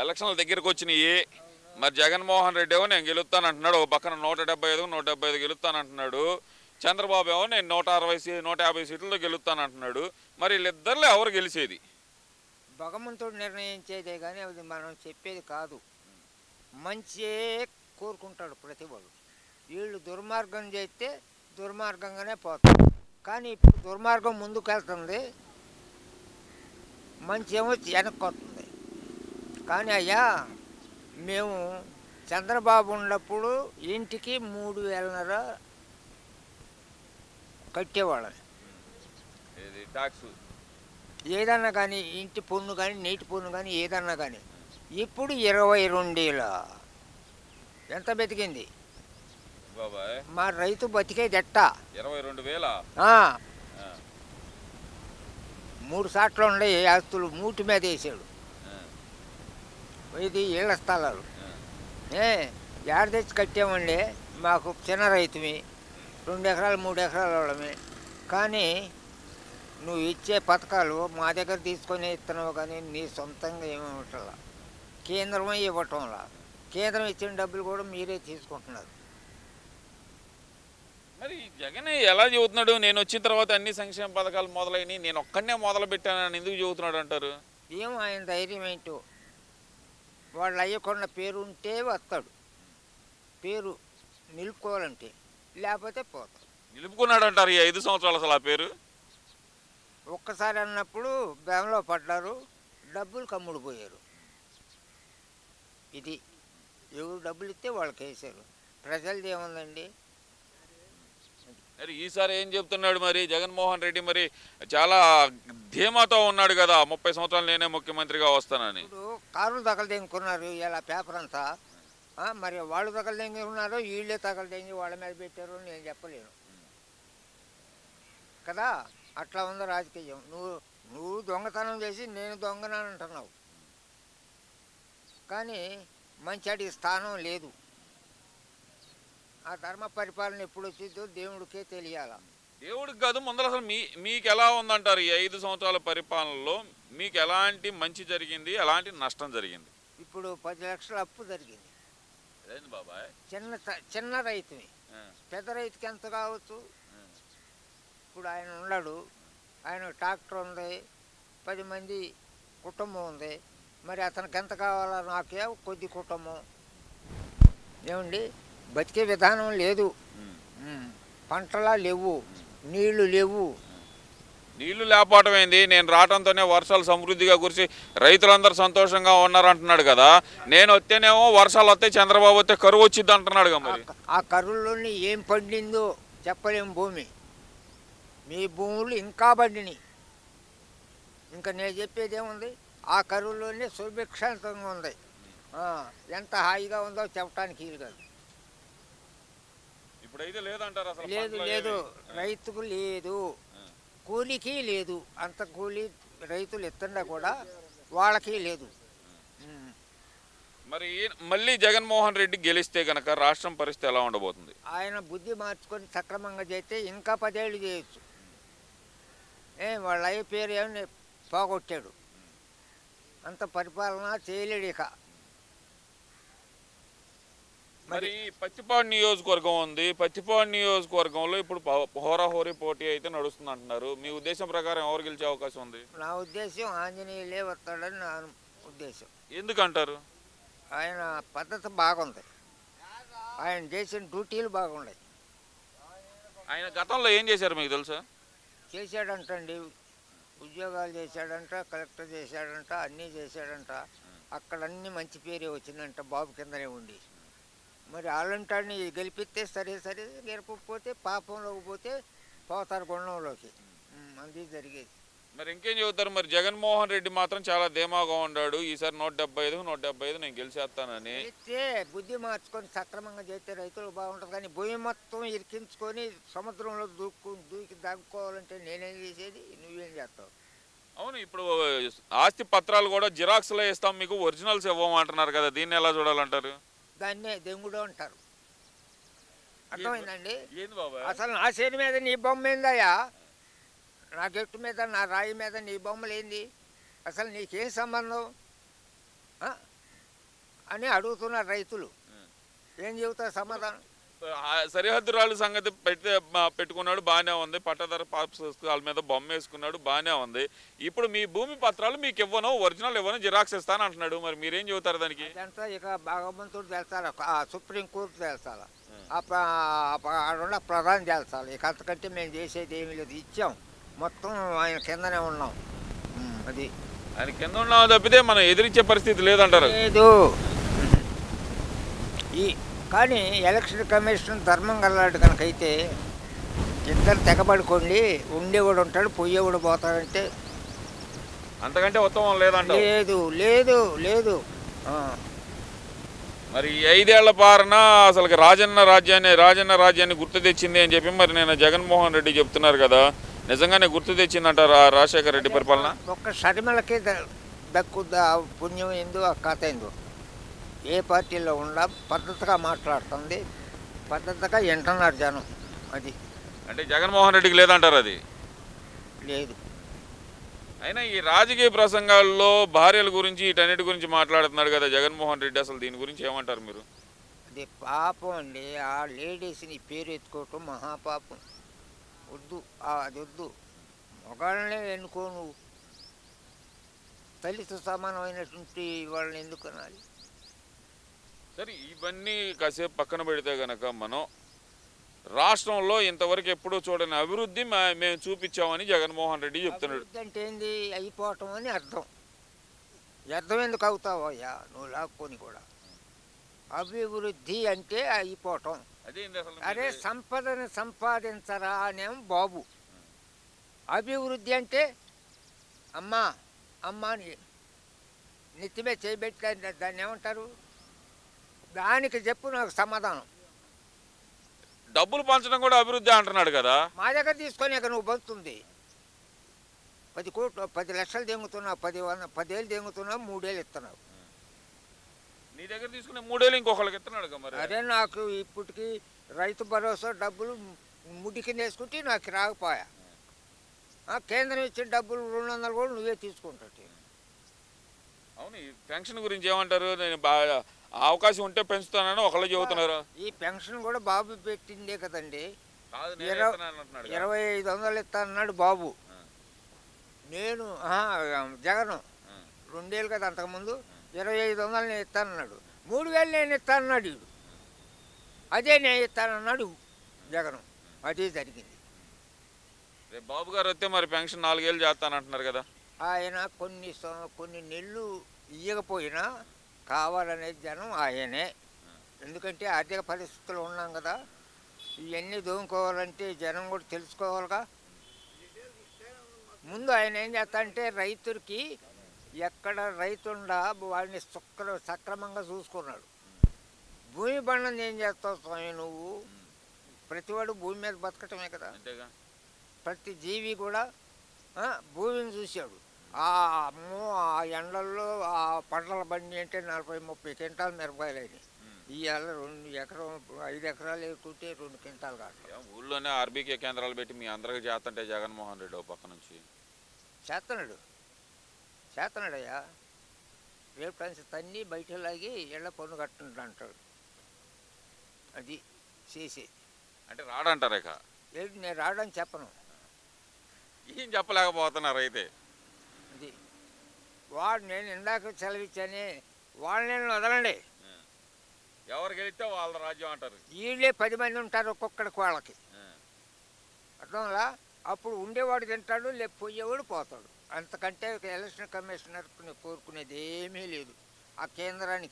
ఎలక్షన్ల దగ్గరకు వచ్చినాయి మరి జగన్మోహన్ రెడ్డి ఏమో నేను గెలుస్తానంటున్నాడు. ఒక పక్కన నూట డెబ్బై ఐదు నూట డెబ్బై ఐదు గెలుస్తానంటున్నాడు. చంద్రబాబు ఏమో నేను నూట అరవై సీ నూట యాభై సీట్లతో గెలుస్తానంటున్నాడు. మరి వీళ్ళిద్దరిలో ఎవరు గెలిచేది? భగవంతుడు నిర్ణయించేదే కానీ అది మనం చెప్పేది కాదు. మంచి కోరుకుంటాడు ప్రతి వీళ్ళు దుర్మార్గం చేస్తే దుర్మార్గంగానే పోతారు. కానీ ఇప్పుడు దుర్మార్గం ముందుకు వెళ్తుంది మంచి ఏమో వెనక్కి వస్తుంది. కానీ అయ్యా మేము చంద్రబాబు ఉన్నప్పుడు ఇంటికి మూడు వేలన్నర కట్టేవాళ్ళం. ఏదన్నా కానీ ఇంటి పన్ను కానీ నీటి పన్ను కానీ ఏదన్నా కానీ. ఇప్పుడు ఇరవై రెండేళ్ళ. ఎంత బతికింది? మా రైతు బతికేది ఎట్ట ఇరవై రెండు వేల? మూడు సాట్లు ఉండే ఆస్తులు మూటి మీద వేసాడు. ఇది ఇళ్ళ స్థలాలు. ఏ ఏడ తెచ్చి కట్టామండి మాకు చిన్న రైతుమి రెండు ఎకరాలు మూడు ఎకరాల వాళ్ళమే. కానీ నువ్వు ఇచ్చే పథకాలు మా దగ్గర తీసుకొని ఇస్తున్నావు కానీ నీ సొంతంగా ఏమిటలా కేంద్రమే ఇవ్వటంలా. కేంద్రం ఇచ్చిన డబ్బులు కూడా మీరే తీసుకుంటున్నారు. మరి జగన్ ఎలా చెబుతున్నాడు? నేను వచ్చిన తర్వాత అన్ని సంక్షేమ పథకాలు మొదలైనవి నేను ఒక్కడనే మొదలు పెట్టానని ఎందుకు చెబుతున్నాడు అంటారు? ఏం ఆయన ధైర్యం ఏంటో. వాళ్ళు అయ్యకున్న పేరు ఉంటే వస్తాడు. పేరు నిలుపుకోవాలంటే లేకపోతే పోతాడు. నిలుపుకున్నాడు అంటారు ఈ ఐదు సంవత్సరాలు అసలు ఆ పేరు? ఒక్కసారి అన్నప్పుడు బేమలో పడ్డారు డబ్బులు కమ్ముడు పోయారు. ఇది ఎవరు డబ్బులు ఇస్తే వాళ్ళకి వేసారు ప్రజలది ఏముందండి? మరి ఈసారి ఏం చెప్తున్నాడు మరి? జగన్మోహన్ రెడ్డి మరి చాలా ధీమాతో ఉన్నాడు కదా. ముప్పై సంవత్సరాలు నేనే ముఖ్యమంత్రిగా వస్తానని. ఇప్పుడు కారులు తగలదెంగుకున్నారు ఇలా పేపర్ అంతా మరి వాళ్ళు తగలదెంగుకున్నారో వీళ్ళే తగలదెంగి వాళ్ళ మీద పెట్టారు నేను చెప్పలేను. కదా? అట్లా ఉంది రాజకీయం. నువ్వు నువ్వు దొంగతనం చేసి నేను దొంగనని అంటున్నావు. కానీ మంచి స్థానం లేదు. ఆ ధర్మ పరిపాలన ఎప్పుడు వచ్చిందో దేవుడికే తెలియాలి? దేవుడికి కాదు ముందర అసలు మీ మీకు ఎలా ఉందంటారు ఈ ఐదు సంవత్సరాల పరిపాలనలో? మీకు ఎలాంటి మంచి జరిగింది ఎలాంటి నష్టం జరిగింది? ఇప్పుడు పది లక్షల అప్పు జరిగింది. అదేంది బాబాయ్? చిన్న చిన్న రైతుని. పెద్ద రైతుకి ఎంత కావచ్చు? ఇప్పుడు ఆయన ఉన్నాడు. ఆయన ట్రాక్టర్ ఉంది. పది మంది కుటుంబం ఉంది. మరి అతనికి ఎంత కావాలా నాకే కొద్ది కుటుంబం. ఏమండి? బతికే విధానం లేదు. పంటలా లేవు. నీళ్ళు లేవు. నీళ్ళు లేకపోవటం ఏంది? నేను రావడంతోనే వర్షాలు సమృద్ధిగా కురిసి రైతులందరూ సంతోషంగా ఉన్నారంటున్నాడు కదా. నేను వస్తేనేమో వర్షాలు వస్తాయి చంద్రబాబు వస్తే కరువు వచ్చింది అంటున్నాడు మరి. ఆ కరువులోని ఏం పండిందో చెప్పలేం భూమి. మీ భూములు ఇంకా పండినాయి. ఇంకా నేను చెప్పేది ఏముంది? ఆ కరువులోనే సుభిక్షంతంగా ఉంది. ఎంత హాయిగా ఉందో చెప్పడానికి ఇది కాదు. ఇప్పుడైతే లేదంటారు అసలు లేదు పంటలు లేదు. ఏమీ. రైతుకు లేదు. కూలికి లేదు. అంత కూలి రైతులు ఎత్తుండా కూడా వాళ్ళకి లేదు. ఉమ్. మరి మళ్ళీ జగన్మోహన్ రెడ్డి గెలిస్తే గనక రాష్ట్రం పరిస్థితి ఎలా ఉండబోతుంది? ఆయన బుద్ధి మార్చుకొని సక్రమంగా చేస్తే ఇంకా పదేళ్ళు చేయొచ్చు. ఏ వాళ్ళ అయ్య పేరు ఏమని పోగొట్టాడు. అంత పరిపాలన చేయలేడు ఇక. మరి పత్తిపాడు నియోజకవర్గం ఉంది. పత్తిపాడు నియోజకవర్గంలో ఇప్పుడు హోరాహోరీ పోటీ అయితే నడుస్తుంది అంటున్నారు మీ ఉద్దేశం ప్రకారం ఎవరు గెలిచే అవకాశం ఉంది? నా ఉద్దేశం ఆంజనేయులే వస్తాడని నా ఉద్దేశం. ఎందుకంటారు? ఆయన పద్ధతి బాగుంది. ఆయన చేసిన డ్యూటీలు బాగున్నాయి. ఆయన గతంలో ఏం చేశారు మీకు తెలుసా? చేశాడంటండి. ఉద్యోగాలు చేశాడంట కలెక్టర్ చేశాడంట అన్నీ చేశాడంట. అక్కడ అన్ని మంచి పేరే వచ్చిందంట. బాబు కిందనే ఉండి. మరి అలాంటాడిని గెలిపిస్తే సరే సరే గెలపకపోతే పాపంలోకి పోతే పోతారు గుండంలోకి ఉమ్, అది జరిగేది. మరి ఇంకేం చెబుతారు? మరి జగన్మోహన్ రెడ్డి మాత్రం చాలా ధీమాగా ఉన్నాడు. ఈసారి నూట డెబ్బై ఐదు నూట డెబ్బై ఐదు నేను గెలిచేస్తానని. చేస్తే బుద్ధి మార్చుకొని సక్రమంగా చేస్తే రైతులకు బాగుంటుంది కానీ భూమి మొత్తం ఇరికించుకొని సముద్రంలో దూక్కు దూకి దాక్కోవాలంటే నేనేం చేసేది? నువ్వేం చేస్తావు? అవును ఇప్పుడు ఆస్తి పత్రాలు కూడా జిరాక్స్లో ఇస్తాం మీకు ఒరిజినల్స్ ఇవ్వమంటున్నారు కదా దీన్ని ఎలా చూడాలంటారు? దాన్నే దెంగుడు అంటారు. అర్థమైందండి? అసలు నా చేతి మీద నీ బొమ్మ ఏందయ్యా? నా గట్టు మీద నా రాయి మీద నీ బొమ్మలు ఏంది? అసలు నీకేం సంబంధం? అని అడుగుతున్నారు రైతులు. ఏం చెబుతారు సమాధానం? సరిహద్దు రాళ్ళ సంగతి మా- పెట్టుకున్నాడు బాగానే ఉంది. పట్టదార పాస్ వాళ్ళ మీద బొమ్మ వేసుకున్నాడు బాగానే ఉంది. ఇప్పుడు మీ భూమి పత్రాలు మీకు ఇవ్వను ఒరిజినల్ ఇవ్వను జిరాక్స్ ఇస్తాను అంటున్నాడు. మరి మీరేం చెబుతారు దానికి? ఇక భగవంతుడు తెలుసాలి సుప్రీంకోర్టు తెలుసాలి ఆడున్న ప్రధాని తెలుసాలి ఇక అంతకంటే మేము చేసేది ఏమీ లేదు. ఇచ్చాం. మొత్తం ఆయన కిందనే ఉన్నాం. అది. ఆయన కింద ఉన్నాం తప్పితే మనం ఎదిరించే పరిస్థితి లేదంటారు. లేదు. ఈ కానీ ఎలక్షన్ కమిషన్ ధర్మం గల్లాడు కనుకైతే ఇద్దరు తెగబడుకోండి ఉండేవాడు ఉంటాడు పోయేవాడు పోతాడంటే. అంతకంటే ఉత్తమం లేదంటారు లేదు లేదు లేదు. మరి ఐదేళ్ళ పాలన అసలు రాజన్న రాజ్యాన్ని రాజన్న రాజ్యాన్ని గుర్తు తెచ్చింది అని చెప్పి మరి నేను జగన్మోహన్ రెడ్డి చెప్తున్నారు కదా. నిజంగానే గుర్తు తెచ్చిందంటారు ఆ రాజశేఖర రెడ్డి పరిపాలన? ఒక్క షర్మిలకి ద- దక్కుద్ది ఆ పుణ్యం ఏందో ఆ కథ ఏందో ఏ పార్టీలో ఉండ పద్ధతిగా మాట్లాడుతుంది. పద్ధతిగా వింటున్నారు జనం అది. అంటే జగన్మోహన్ రెడ్డికి లేదంటారు అది? లేదు. అయినా ఈ రాజకీయ ప్రసంగాల్లో భార్యల గురించి వీటన్నిటి గురించి మాట్లాడుతున్నాడు కదా జగన్మోహన్ రెడ్డి. అసలు దీని గురించి ఏమంటారు మీరు? అది పాపం అండి. ఆ లేడీస్ని పేరు ఎత్తుకోవటం మహాపాపం. వద్దు అది వద్దు. మొగాళ్ళనే ఎన్నుకో నువ్వు. తల్లితో సమానమైనటువంటి వాళ్ళని ఎందుకు అనాలి? సరే ఇవన్నీ కాసేపు పక్కన పెడితే గనక మనం రాష్ట్రంలో ఇంతవరకు ఎప్పుడూ చూడని అభివృద్ధి మేము చూపించామని జగన్మోహన్ రెడ్డి చెప్తున్నాడు. అంటే ఏంది? అయిపోవటం అని అర్థం. అర్థం ఎందుకు అవుతావు అయ్యా నువ్వు లాక్కొని కూడా. అభివృద్ధి అంటే అయిపోవటం. మీరు- సంపదను సంపాదించరా అనేం బాబు. అభివృద్ధి అంటే అమ్మా అమ్మా అని నెత్తిమే చేయబెట్టి దాన్ని- దాన్ని ఏమంటారు? దానికి చెప్పు నాకు సమాధానం. డబ్బులు పంచడం కూడా అభివృద్ధి అంటున్నాడు కదా. మా దగ్గర తీసుకొని ఇక నువ్వు బంతుంది పది కోట్లు పది లక్షలు దెంగుతున్నావు పది వంద పదేళ్ళు దెంగుతున్నావు మూడేళ్ళు ఇస్తున్నావు. నీ దగ్గర తీసుకునే మూడేళ్ళు ఇంకొకళ్ళకి ఇస్తున్నాడు కదా మరి. అదే నాకు ఇప్పటికి రైతు భరోసా డబ్బులు ముడికి వేసుకుంటే నాకు రాకపోయా. కేంద్రం ఇచ్చిన డబ్బులు రెండు వందలు కూడా నువ్వే తీసుకుంటావు. అవును పెన్షన్ గురించి ఏమంటారు? నేను బాగా అవకాశం ఉంటే పెంచుతానని ఒకళ్ళు చెబుతున్నారు. ఈ పెన్షన్ కూడా బాబు పెట్టిందే కదండి. ఇరవై- ఐదు వందలు ఇస్తానన్నాడు బాబు. ఆ. నేను జగను. రెండేళ్ళు కదా అంతకుముందు ఇరవై ఐదు వందలు నేను ఇస్తానన్నాడు మూడు వేలు నేను ఇస్తానన్నాడు వీడు అదే నేను ఇస్తానన్నాడు జగను. అదే జరిగింది. రేపు బాబు గారు వస్తే మరి పెన్షన్ నాలుగేళ్ళు చేస్తానంటున్నారు కదా. ఆయన కొన్ని కొన్ని నెలలు ఇయ్యకపోయినా కావాలనే జనం ఆయనే. ఎందుకంటే ఆర్థిక పరిస్థితులు ఉన్నాం కదా. ఇవన్నీ దోముకోవాలంటే జనం కూడా తెలుసుకోవాలిగా. ముందు ఆయన ఏం చేస్తాడంటే రైతులకి ఎక్కడ రైతుండా వాడిని సుక్ర సక్రమంగా చూసుకున్నాడు. భూమి బండం ఏం చేస్తావు స్వామి నువ్వు? ప్రతివాడు భూమి మీద బతకటమే కదా. ప్రతి జీవి కూడా భూమిని చూశాడు. అమ్మో ఆ ఎండల్లో ఆ పంటల బండి అంటే నలభై ముప్పై క్వింటాలు మిరపకాయలు అయినాయి ఇవాళ రెండు ఎకరం ఐదు ఎకరాలు వేసుకుంటే రెండు క్వింటాలు కాదు. ఊళ్ళోనే ఆర్బీకే కేంద్రాలు పెట్టి మీ అందరికి చేస్తుంటే జగన్మోహన్ రెడ్డి ఓ పక్క నుంచి. చేస్తున్నాడు చేస్తున్నాడయ్యా రేపు కలిసి తన్ని బయట లాగి ఇళ్ళ పన్ను కట్టుంటా అంటాడు అది చేసి. అంటే రాడంటారు ఇక? ఏంటి నేను రావడానికి చెప్పను. ఏం చెప్పలేకపోతున్నారు అయితే? వాడు నేను ఇందాక సెలవిచ్చానే వాళ్ళని నేను వదలండి. ఎవరు గెలిస్తే వాళ్ళ రాజ్యం అంటారు. వీళ్ళే పది మంది ఉంటారు ఒక్కొక్కడికి వాళ్ళకి. అర్థంలా అప్పుడు ఉండేవాడు తింటాడు లేక పోయేవాడు పోతాడు. అంతకంటే ఎలక్షన్ కమిషనర్ కోరుకునేది ఏమీ లేదు. ఆ కేంద్రానికి.